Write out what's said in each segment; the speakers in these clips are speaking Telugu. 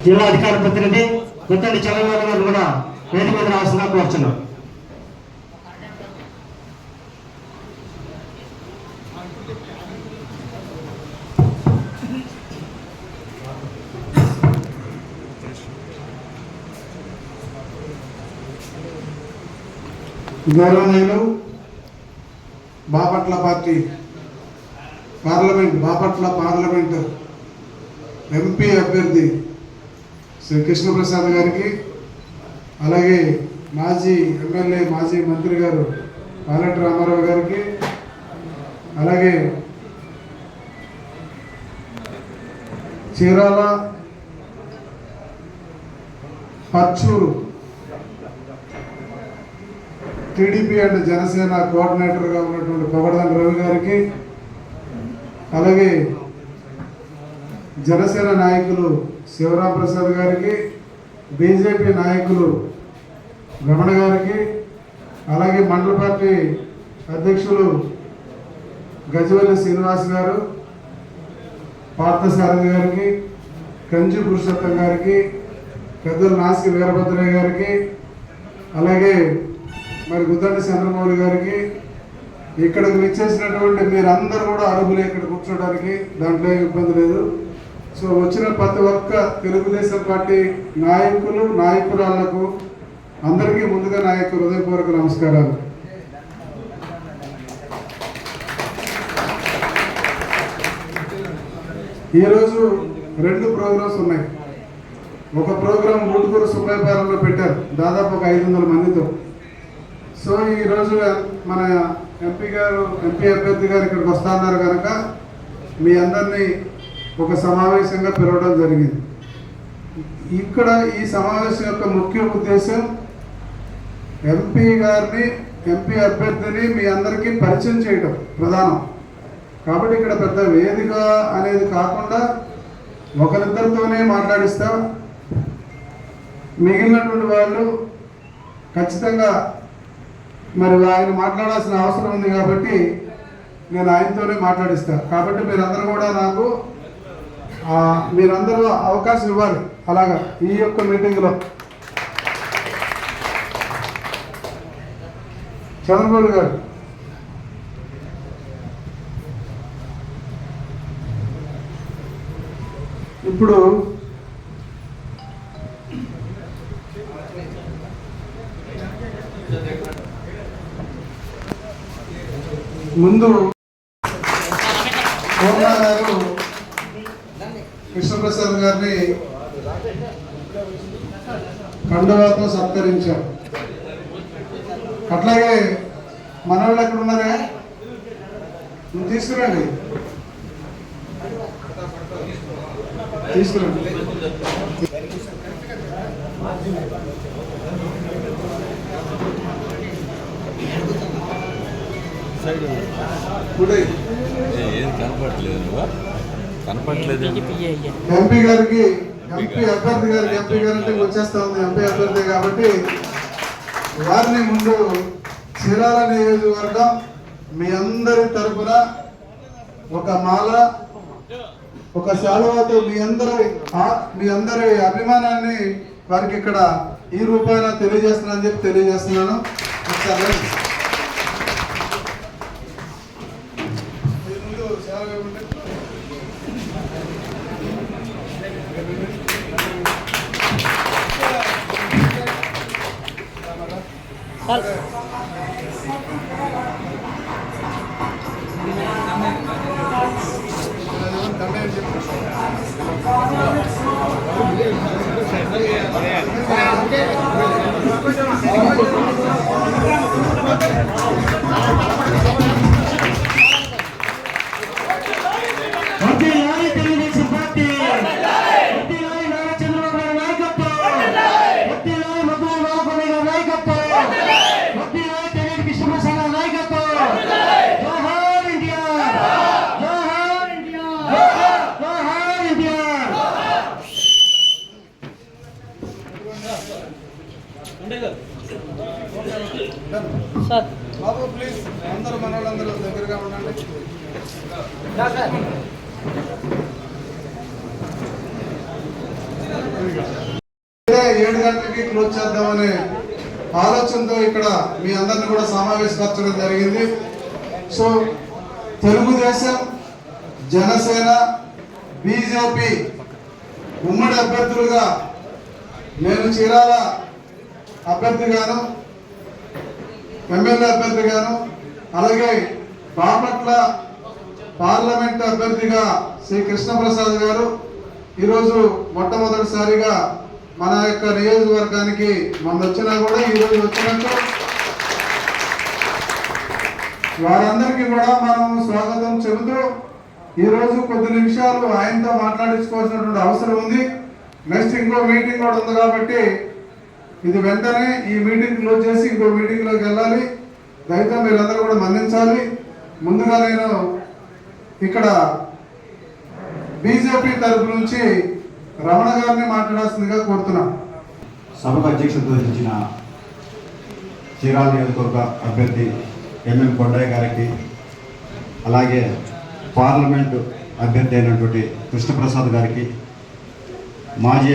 జిల్లా అధికార ప్రతినిధి ముత్తండి చంద్రబాబు గారు కూడా వేదిక మీద రావాల్సిందిగా కోరుచున్నాం. గౌరవనీయులు Bapatla party parliament Bapatla parliament MP అభ్యర్థి శ్రీ కృష్ణప్రసాద్ గారికి అలాగే మాజీ ఎమ్మెల్యే మాజీ మంత్రి గారు పాలెటి రామారావు గారికి అలాగే చీరాల పచ్చూరు టీడీపీ అండ్ జనసేన కోఆర్డినేటర్గా ఉన్నటువంటి పొగడదాని రవి గారికి అలాగే జనసేన నాయకులు శివరాం ప్రసాద్ గారికి బీజేపీ నాయకులు రమణ గారికి అలాగే మండల పార్టీ అధ్యక్షులు గజవల్లి శ్రీనివాస్ గారు పార్థసారథి గారికి కంజు పురుషోత్తం గారికి పెద్దల నాసి వీరభద్రయ్య గారికి అలాగే మరి గుద్దండి చంద్రమౌళి గారికి ఇక్కడికి విచ్చేసినటువంటి మీరందరూ కూడా అరుగులే ఇక్కడ కూర్చోడానికి దాంట్లో ఏం ఇబ్బంది లేదు. సో వచ్చిన ప్రతి ఒక్క తెలుగుదేశం పార్టీ నాయకులు నాయకురాళ్ళకు అందరికీ ముందుగా నాయకు హృదయపూర్వక నమస్కారాలు. ఈరోజు రెండు ప్రోగ్రామ్స్ ఉన్నాయి. ఒక ప్రోగ్రాం ఊటుకూరు సుబ్బయ్యపాలెంలో పెట్టారు దాదాపు ఒక ఐదు వందల మందితో. సో ఈరోజు మన ఎంపీ గారు ఎంపీ అభ్యర్థి గారు ఇక్కడికి వస్తాన్నారు కనుక మీ అందరినీ ఒక సమావేశంగా పిలవడం జరిగింది. ఇక్కడ ఈ సమావేశం యొక్క ముఖ్య ఉద్దేశం ఎంపీ గారిని ఎంపీ అభ్యర్థిని మీ అందరికీ పరిచయం చేయడం ప్రధానం. కాబట్టి ఇక్కడ పెద్ద వేదిక అనేది కాకుండా ఒకరిద్దరితోనే మాట్లాడిస్తాం. మిగిలినటువంటి వాళ్ళు ఖచ్చితంగా మరి ఆయన మాట్లాడాల్సిన అవసరం ఉంది కాబట్టి నేను ఆయనతోనే మాట్లాడిస్తాను కాబట్టి మీరందరూ కూడా నాకు మీరందరూ అవకాశం ఇవ్వాలి. అలాగా ఈ యొక్క మీటింగ్లో. చంద్రబాబు గారు. ఇప్పుడు ముందు గారు కృష్ణప్రసాద్ గారిని కండువాతో సత్కరించారు. అట్లాగే మనవాళ్ళు ఎక్కడ ఉన్నారా? నువ్వు తీసుకురండి. తీసుకురండి. ఉదయ్ ఏం? కనపడట్లేదు నువ్వు కనపడట్లేదు ఎంపీ గారికి ఎంపీ అభ్యర్థి గారికి ఎంపీ గారు అంటే వచ్చేస్తా ఉంది. ఎంపీ అభ్యర్థి కాబట్టి వారిని ముందు చీరాల నియోజకవర్గం మీ అందరి తరపున ఒక మాల ఒక శాలువాతో మీ అందరి ఆ- మీ అందరి అభిమానాన్ని వారికి ఇక్కడ ఈ రూపాయన తెలియజేస్తున్నానని చెప్పి తెలియజేస్తున్నాను. ఒకసారి ఏడు గంటలకి క్లోజ్ చేద్దామనే ఆలోచనతో ఇక్కడ మీ అందరిని కూడా సమావేశపరచడం జరిగింది. సో తెలుగుదేశం జనసేన బీజేపీ ఉమ్మడి అభ్యర్థులుగా నేను చీరాల అభ్యర్థిగాను ఎమ్మెల్యే అభ్యర్థిగాను అలాగే బాపట్ల పార్లమెంట్ అభ్యర్థిగా శ్రీ కృష్ణప్రసాద్ గారు ఈరోజు మొట్టమొదటిసారిగా మన యొక్క నియోజకవర్గానికి మన వచ్చినా కూడా ఈరోజు వచ్చినట్టు వారందరికీ కూడా మనం స్వాగతం చెబుతూ ఈరోజు కొద్ది నిమిషాలు ఆయనతో మాట్లాడించుకోవాల్సినటువంటి అవసరం ఉంది. నెక్స్ట్ ఇంకో మీటింగ్ కూడా ఉంది కాబట్టి ఇది వెంటనే ఈ మీటింగ్ క్లోజ్ చేసి ఇంకో మీటింగ్లోకి వెళ్ళాలి. దయతో మీరందరూ కూడా మన్నించాలి. ముందుగా నేను ఇక్కడ బీజేపీ తరపు నుంచి రమణ గారిని మాట్లాడాల్సిందిగా కోరుతున్నాం. సభకు అధ్యక్షత వహించిన చీరాల నియోజకవర్గ అభ్యర్థి ఎంఎం కొండయ్య గారికి అలాగే పార్లమెంటు అభ్యర్థి అయినటువంటి కృష్ణప్రసాద్ గారికి మాజీ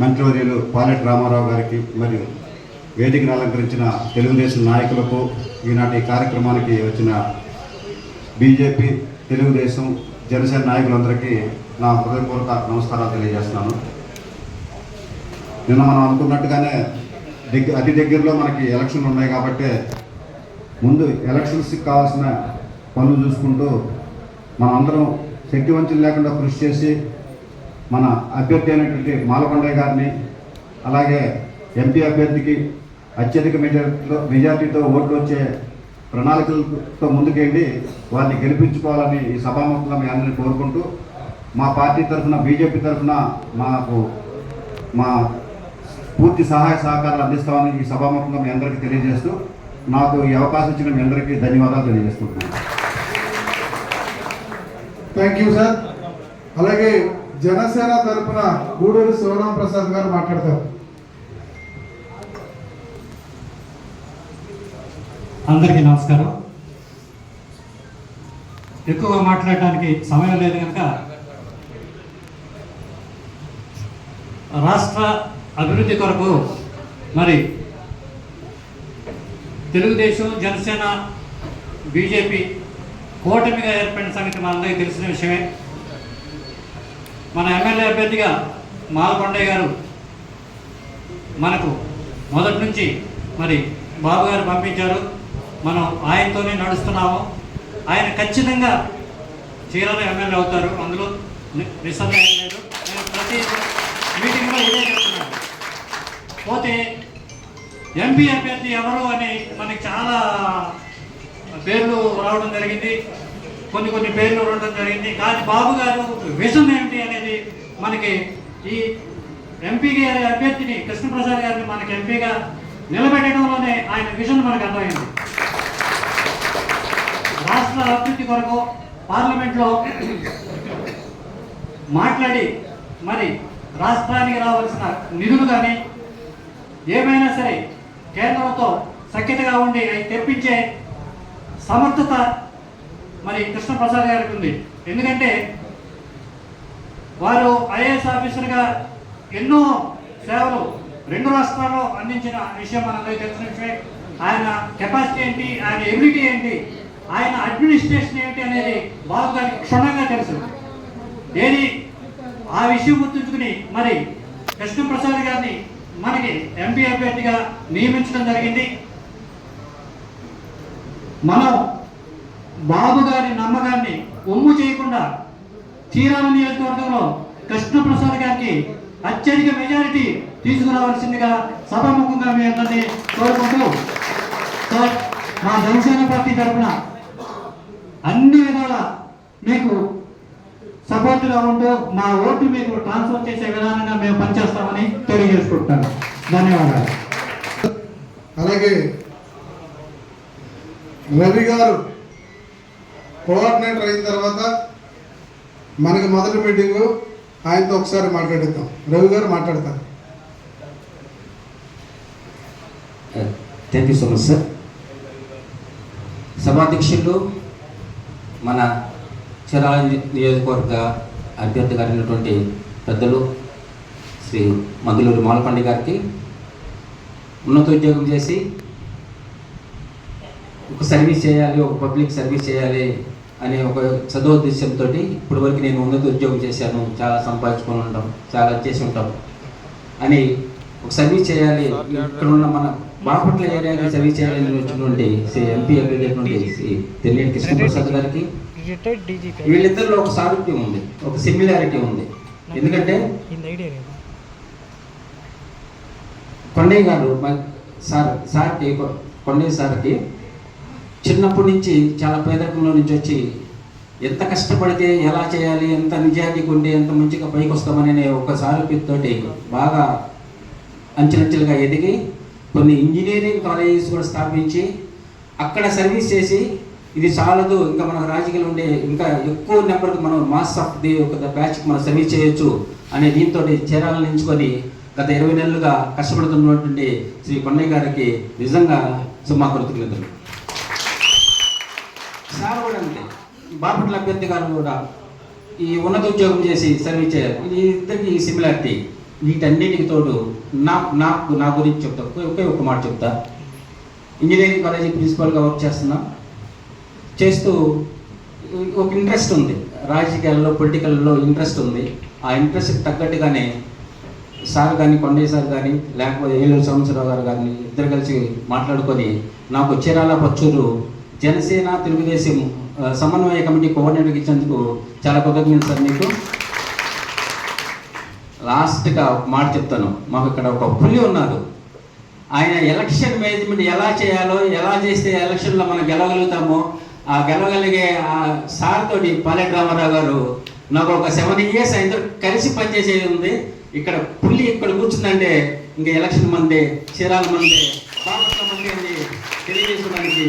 మంత్రివర్యులు పాలెట్ రామారావు గారికి మరియు వేదికను అలంకరించిన తెలుగుదేశం నాయకులకు ఈనాటి కార్యక్రమానికి వచ్చిన బీజేపీ తెలుగుదేశం జనసేన నాయకులందరికీ నా హృదయపూర్వక నమస్కారాలు తెలియజేస్తున్నాను. నిన్న మనం అనుకున్నట్టుగానే దగ్గర అతి దగ్గరలో మనకి ఎలక్షన్లు ఉన్నాయి కాబట్టి ముందు ఎలక్షన్స్కి కావాల్సిన పనులు చూసుకుంటూ మనం అందరం శక్తి వంచన లేకుండా కృషి చేసి మన అభ్యర్థి అయినటువంటి మాలకొండయ్య గారిని అలాగే ఎంపీ అభ్యర్థికి అత్యధిక మెజార్టీతో మెజార్టీతో ఓట్లు వచ్చే ప్రణాళికలతో ముందుకెళ్ళి వారిని గెలిపించుకోవాలని ఈ సభాముఖంగా మీ అందరినీ కోరుకుంటూ మా పార్టీ తరఫున బీజేపీ తరఫున మాకు మా పూర్తి సహాయ సహకారాలు అందిస్తామని ఈ సభాముఖంగా మీ అందరికీ తెలియజేస్తూ నాకు ఈ అవకాశం ఇచ్చిన మీ అందరికీ ధన్యవాదాలు తెలియజేస్తున్నాను. థ్యాంక్ యూ సార్ అలాగే జనసేన తరఫున గూడూరు శివరాం ప్రసాద్ గారు మాట్లాడతారు. అందరికీ నమస్కారం. ఎక్కువగా మాట్లాడటానికి సమయం లేదు కనుక రాష్ట్ర అభివృద్ధి కొరకు మరి తెలుగుదేశం జనసేన బీజేపీ కూటమిగా ఏర్పడిన సంగతి మనందరికీ తెలిసిన విషయమే. మన ఎమ్మెల్యే అభ్యర్థిగా మాలకొండయ్య గారు మనకు మొదటి నుంచి మరి బాబు గారు పంపించారు. మనం ఆయనతోనే నడుస్తున్నాము. ఆయన ఖచ్చితంగా చీరాల ఎమ్మెల్యే అవుతారు. అందులో నిస్సందేహం లేదు. నేను ప్రతి మీటింగ్లో ఇదే చెప్తున్నాను. పోతే ఎంపీ అభ్యర్థి ఎవరు అని మనకి చాలా పేర్లు రావడం జరిగింది. కొన్ని కొన్ని పేర్లు ఉండడం జరిగింది. కానీ బాబు గారు విజన్ ఏంటి అనేది మనకి ఈ ఎంపీ గారి అభ్యర్థిని కృష్ణప్రసాద్ గారిని మనకి ఎంపీగా నిలబెట్టడంలోనే ఆయన విజన్ మనకు అర్థమైంది. రాష్ట్ర అభివృద్ధి కొరకు పార్లమెంట్లో మాట్లాడి మరి రాష్ట్రానికి రావాల్సిన నిధులు కానీ ఏమైనా సరే కేంద్రంతో సఖ్యతగా ఉండి అవి తెప్పించే సమర్థత మరి కృష్ణప్రసాద్ గారికి ఉంది. ఎందుకంటే వారు ఐఏఎస్ ఆఫీసర్గా ఎన్నో సేవలు రెండు రాష్ట్రాల్లో అందించిన విషయం మనందరికీ తెలిసిన విషయమే. ఆయన కెపాసిటీ ఏంటి? ఆయన ఎబిలిటీ ఏంటి? ఆయన అడ్మినిస్ట్రేషన్ ఏంటి అనేది బాబు గారికి క్షుణ్ణంగా తెలుసు. ఏది ఆ విషయం గుర్తుంచుకుని మరి కృష్ణప్రసాద్ గారిని మనకి ఎంపీ అభ్యర్థిగా నియమించడం జరిగింది. మనం బాబు గారి నమ్మకాన్ని ఒమ్ము చేయకుండా చీరాల నియోజకవర్గంలో కృష్ణప్రసాద్ గారికి అత్యధిక మెజారిటీ తీసుకురావాల్సిందిగా సభాముఖంగా మీ అందరినీ కోరుకుంటూ సార్ మా జనసేన పార్టీ తరఫున అన్ని విధాల మీకు సపోర్ట్గా ఉంటూ మా ఓటు మీకు ట్రాన్స్ఫర్ చేసే విధానంగా మేము పనిచేస్తామని తెలియజేసుకుంటాను ధన్యవాదాలు. అలాగే రవి గారు కోఆర్డినేటర్ అయిన తర్వాత మనకి మొదటి మీటింగు ఆయనతో ఒకసారి మాట్లాడిద్దాం. రవి గారు మాట్లాడతారు. Thank you so much sir సభాధ్యక్షులు మన చీరాల నియోజకవర్గ అభ్యర్థి గారైనటువంటి పెద్దలు శ్రీ మందులూరి మాలపండి గారికి ఉన్నత ఉద్యోగం చేసి ఒక సర్వీస్ చేయాలి ఒక పబ్లిక్ సర్వీస్ చేయాలి అనే ఒక సదోద్దేశంతో ఇప్పటి వరకు నేను ఉన్నత ఉద్యోగం చేశాను. చాలా సంపాదించుకొని ఉంటాం చాలా చేసి ఉంటాం. అని ఒక సర్వీస్ చేయాలి. ఇక్కడ ఉన్న మన బాపట్ల ఏరియాకి సర్వీస్ చేయాలని వచ్చినటువంటి శ్రీ ఎంపీ అభ్యర్థి శ్రీ తెల్లేటి కృష్ణప్రసాద్ గారికి వీళ్ళిద్దరిలో ఒక సారూప్యం ఉంది ఒక సిమిలారిటీ ఉంది. ఎందుకంటే కొండయ్య గారు సార్ సార్కి కొండయ్య సార్కి చిన్నప్పటి నుంచి చాలా పేదరికంలో నుంచి వచ్చి ఎంత కష్టపడితే ఎలా చేయాలి ఎంత నిజాయితీగా ఉండి ఎంత మంచిగా పైకి వస్తామనే ఒక సారూప్యతోటి బాగా అంచెలంచెలుగా ఎదిగి కొన్ని ఇంజనీరింగ్ కాలేజెస్ కూడా స్థాపించి అక్కడ సర్వీస్ చేసి ఇది చాలదు ఇంకా మన రాజకీయాలు ఉండే ఇంకా ఎక్కువ నెంబర్కి మనం మాస్ ఆఫ్ ది ఒక బ్యాచ్కి మనం సర్వీస్ చేయొచ్చు అనే దీంతో చేరాలను ఎంచుకొని గత ఇరవై నెలలుగా కష్టపడుతున్నటువంటి శ్రీ కొండయ్య గారికి నిజంగా సుమా కృతజ్ఞతలు సార్ కూడా అంతే. బాపట్ల అభ్యర్థి గారు కూడా ఈ ఉన్నత ఉద్యోగం చేసి సర్వీస్ చేయాలి. ఇది ఇద్దరికి సిమిలారిటీ వీటన్నిటికి తోడు నా నాకు నా గురించి చెప్తా. ఒకే- ఒక మాట చెప్తా. ఇంజనీరింగ్ కాలేజీ ప్రిన్సిపల్గా వర్క్ చేస్తున్నా. చేస్తూ ఒక ఇంట్రెస్ట్ ఉంది. రాజకీయాల్లో పొలిటికల్లో ఇంట్రెస్ట్ ఉంది. ఆ ఇంట్రెస్ట్కి తగ్గట్టుగానే సార్ కానీ కొండయ్య సార్ కానీ లేకపోతే ఏలూరు సంవత్సరావు గారు కానీ ఇద్దరు కలిసి మాట్లాడుకొని నాకు చీరాల పచ్చూరు జనసేన తెలుగుదేశం సమన్వయ కమిటీ కోఆర్డినేటర్కి ఇచ్చేందుకు చాలా కృతజ్ఞతలు సార్ మీకు. లాస్ట్గా ఒక మాట చెప్తాను. మాకు ఇక్కడ ఒక పులి ఉన్నారు ఆయన ఎలక్షన్ మేనేజ్మెంట్ ఎలా చేయాలో ఎలా చేస్తే ఎలక్షన్లో మనం గెలవగలుగుతామో ఆ గెలవగలిగే ఆ సార్ తోటి పాలెట్ రామారావు గారు నాకు ఒక సెవెన్ ఇయర్స్ ఆయనతో కలిసి పనిచేసేది ఉంది. ఇక్కడ పుల్లి ఇక్కడ కూర్చుందంటే ఇంకా ఎలక్షన్ మందే చీరాల మందే బాపట్ల మందే అని తెలియజేసుకోవడానికి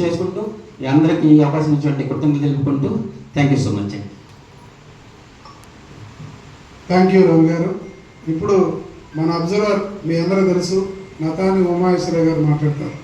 చేసుకుంటూ అందరికీ ఈ అవకాశం ఇచ్చినటువంటి కృతజ్ఞతలు తెలుపుకుంటూ థ్యాంక్ యూ సో మచ్ అండి. Thank you Ravi garu. ఇప్పుడు మన అబ్జర్వర్ మీ అందరూ తెలుసు నతాని ఉమాయేశ్వర గారు మాట్లాడతారు.